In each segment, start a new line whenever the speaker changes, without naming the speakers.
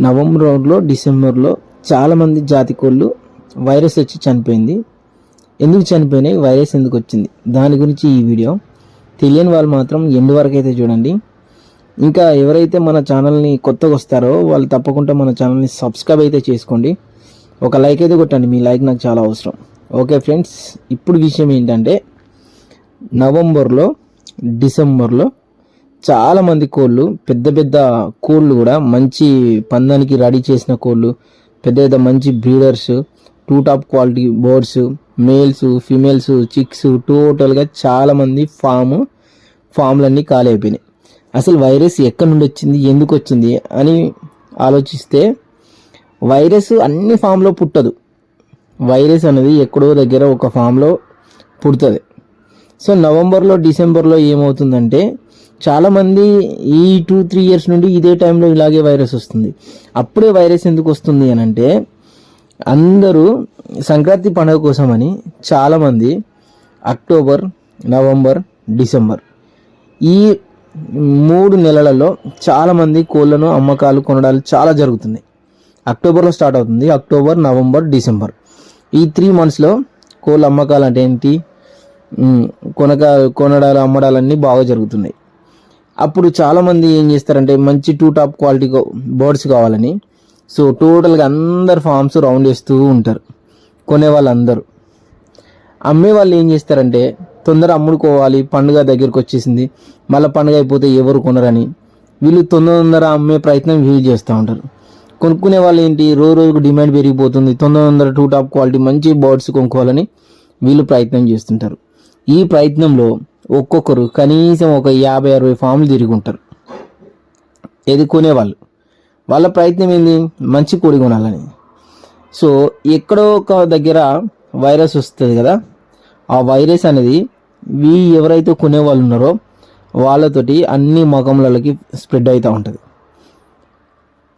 నవంబర్లో డిసెంబర్లో చాలామంది జాతి కోళ్ళు వైరస్ వచ్చి చనిపోయింది. ఎందుకు చనిపోయినాయి? వైరస్ ఎందుకు వచ్చింది? దాని గురించి ఈ వీడియో. తెలియని వాళ్ళు మాత్రం ఎండు వరకు అయితే చూడండి. ఇంకా ఎవరైతే మన ఛానల్ని కొత్తగా వస్తారో వాళ్ళు తప్పకుండా మన ఛానల్ని సబ్స్క్రైబ్ అయితే చేసుకోండి. ఒక లైక్ అయితే కొట్టండి. మీ లైక్ నాకు చాలా అవసరం. ఓకే ఫ్రెండ్స్ ఇప్పుడు విషయం ఏంటంటే నవంబర్లో డిసెంబర్లో చాలామంది కోళ్ళు పెద్ద పెద్ద కోళ్ళు కూడా మంచి పందానికి రెడీ చేసిన కోళ్ళు పెద్ద పెద్ద మంచి breeders to top quality birds males females chicks టోటల్గా చాలామంది ఫామ్ ఫామ్లన్నీ ఖాళీ అయిపోయినాయి. అసలు వైరస్ ఎక్కడి నుండి వచ్చింది ఎందుకు వచ్చింది అని ఆలోచిస్తే వైరస్ అన్ని ఫామ్లో పుట్టదు. వైరస్ అనేది ఎక్కడో దగ్గర ఒక ఫామ్లో పుడుతుంది. సో నవంబర్లో డిసెంబర్లో ఏమవుతుందంటే చాలామంది ఈ టూ త్రీ ఇయర్స్ నుండి ఇదే టైంలో ఇలాగే వైరస్ వస్తుంది. అప్పుడే వైరస్ ఎందుకు వస్తుంది అని అంటే అందరూ సంక్రాంతి పండుగ కోసమని చాలామంది అక్టోబర్ నవంబర్ డిసెంబర్ ఈ మూడు నెలలలో చాలామంది కోళ్ళను అమ్మకాలు కొనడాలు చాలా జరుగుతున్నాయి. అక్టోబర్లో స్టార్ట్ అవుతుంది. అక్టోబర్ నవంబర్ డిసెంబర్ ఈ త్రీ మంత్స్లో కోళ్ళ అమ్మకాలు అంటే ఏంటి? కొనక కొనడాలు అమ్మడాలన్నీ బాగా జరుగుతున్నాయి. అప్పుడు చాలామంది ఏం చేస్తారంటే మంచి టూ టాప్ క్వాలిటీ బర్డ్స్ కావాలని. సో టోటల్గా అందరు ఫామ్స్ రౌండ్ చేస్తూ ఉంటారు. కొనే వాళ్ళందరూ. అమ్మే వాళ్ళు ఏం చేస్తారంటే తొందర అమ్ముడుకోవాలి పండుగ దగ్గరికి వచ్చేసింది. మళ్ళీ పండుగ అయిపోతే ఎవరు కొనరని. వీళ్ళు తొందర తొందర అమ్మే ప్రయత్నం వీళ్ళు చేస్తూ ఉంటారు. కొనుక్కునే వాళ్ళు ఏంటి? రోజు రోజుకు డిమాండ్ పెరిగిపోతుంది. తొందర తొందర టూ టాప్ క్వాలిటీ మంచి బర్డ్స్ కొనుక్కోవాలని వీళ్ళు ప్రయత్నం చేస్తుంటారు. ఈ ప్రయత్నంలో ఒక్కొక్కరు కనీసం ఒక యాభై అరవై ఫామ్లు తిరిగి ఉంటారు. ఏది కొనేవాళ్ళు వాళ్ళ ప్రయత్నం ఏంది? మంచి కోడి కొనాలని. సో ఎక్కడో ఒక దగ్గర వైరస్ వస్తుంది కదా? ఆ వైరస్ అనేది వీ ఎవరైతే కొనేవాళ్ళు ఉన్నారో వాళ్ళతోటి అన్ని మగములకి స్ప్రెడ్ అవుతూ ఉంటుంది.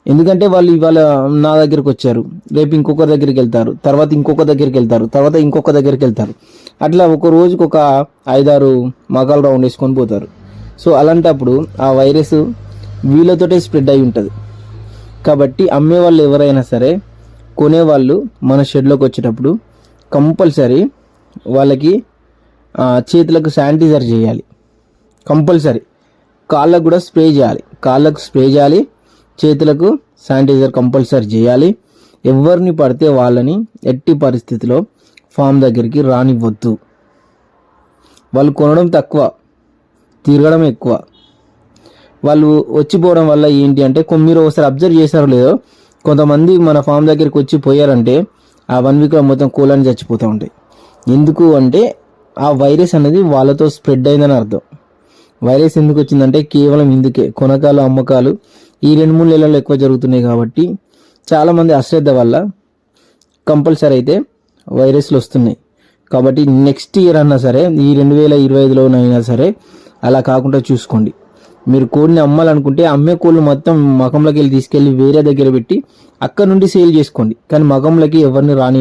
ఎందుకంటే వాళ్ళు ఇవాళ నా దగ్గరికి వచ్చారు. రేపు ఇంకొక దగ్గరికి వెళ్తారు. తర్వాత ఇంకొక దగ్గరికి వెళ్తారు. తర్వాత ఇంకొక దగ్గరికి వెళ్తారు. అట్లా ఒక రోజుకి ఒక ఐదారు మగాలు రౌండ్ వేసుకొని పోతారు. సో అలాంటప్పుడు ఆ వైరస్ వీళ్ళతోటే స్ప్రెడ్ అయి ఉంటుంది. కాబట్టి అమ్మే వాళ్ళు ఎవరైనా సరే కొనేవాళ్ళు మన షెడ్లోకి వచ్చేటప్పుడు కంపల్సరీ వాళ్ళకి చేతులకు శానిటైజర్ చేయాలి. కంపల్సరీ. కాళ్ళకు కూడా స్ప్రే చేయాలి. కాళ్ళకు స్ప్రే చేయాలి. చేతులకు శానిటైజర్ కంపల్సరీ చేయాలి. ఎవరిని పడితే వాళ్ళని ఎట్టి పరిస్థితిలో ఫామ్ దగ్గరికి రానివ్వద్దు. వాళ్ళు కొనడం తక్కువ తిరగడం ఎక్కువ. వాళ్ళు వచ్చిపోవడం వల్ల ఏంటి అంటే మీరు ఒకసారి అబ్జర్వ్ చేశారో లేదో కొంతమంది మన ఫామ్ దగ్గరికి వచ్చి పోయారంటే ఆ వన్ వీక్లో మొత్తం కోళ్ళని చచ్చిపోతూ ఉంటాయి. ఎందుకు అంటే ఆ వైరస్ అనేది వాళ్ళతో స్ప్రెడ్ అయిందని అర్థం. వైరస్ ఎందుకు వచ్చిందంటే కేవలం ఇందుకే. కొనకాలు అమ్మకాలు ఈ రెండు మూడు నెలల్లో ఎక్కువ జరుగుతున్నాయి కాబట్టి చాలామంది అశ్రద్ధ వల్ల కంపల్సరీ అయితే వైరస్లు వస్తున్నాయి. కాబట్టి నెక్స్ట్ ఇయర్ అన్నా సరే ఈ రెండు వేల ఇరవై ఐదులోనైనా సరే అలా కాకుండా చూసుకోండి. మీరు కోడిని అమ్మాలనుకుంటే అమ్మే కోళ్ళు మొత్తం మగంలోకి వెళ్ళి తీసుకెళ్ళి వేరే దగ్గర పెట్టి అక్కడ నుండి సేల్ చేసుకోండి. కానీ మగంలోకి ఎవరిని రాని